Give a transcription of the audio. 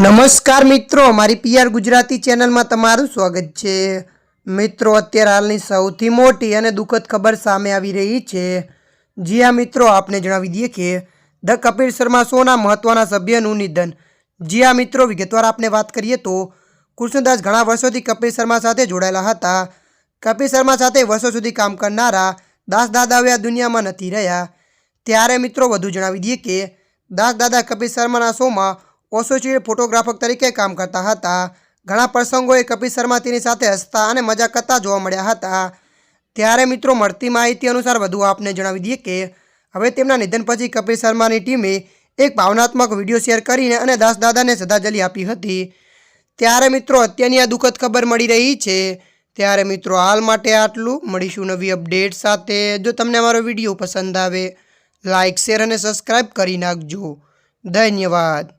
નમસ્કાર મિત્રો મારી પીઆર ગુજરાતી ચેનલમાં તમારું સ્વાગત છે. મિત્રો, અત્યારે હાલની સૌથી મોટી અને દુઃખદ ખબર સામે આવી રહી છે. જી આ મિત્રો, આપને જણાવી દઈએ કે ધ કપિલ શર્મા શોના મહત્વના સભ્યનું નિધન. જી આ મિત્રો, વિગતવાર આપને વાત કરીએ તો કૃષ્ણદાસ ઘણા વર્ષોથી કપિલ શર્મા સાથે જોડાયેલા હતા. કપિલ શર્મા સાથે વર્ષો સુધી કામ કરનારા દાસ દાદા હવે આ દુનિયામાં નથી રહ્યા. ત્યારે, મિત્રો, વધુ જણાવી દઈએ કે દાસ દાદા કપિલ શર્માના શોમાં એસોસિએટ ફોટોગ્રાફર તરીકે કામ કરતા હતા. ઘણા પ્રસંગોએ કપિલ શર્મા તેની સાથે હસતા અને મજા કરતા જોવા મળ્યા હતા. ત્યારે મિત્રો મળતી માહિતી અનુસાર વધુ આપને જણાવી દઈએ કે, હવે તેમના નિધન પછી કપિલ શર્માની ટીમે એક ભાવનાત્મક વીડિયો શેર કરીને અને દાસ દાદાને શ્રદ્ધાંજલિ આપી હતી. ત્યારે મિત્રો અત્યારની આ દુઃખદ ખબર મળી રહી છે. ત્યારે મિત્રો હાલ માટે આટલું. મળીશું નવી અપડેટ સાથે. જો તમને અમારો વીડિયો પસંદ આવે લાઇક શેર અને સબસ્ક્રાઈબ કરી નાખજો. ધન્યવાદ.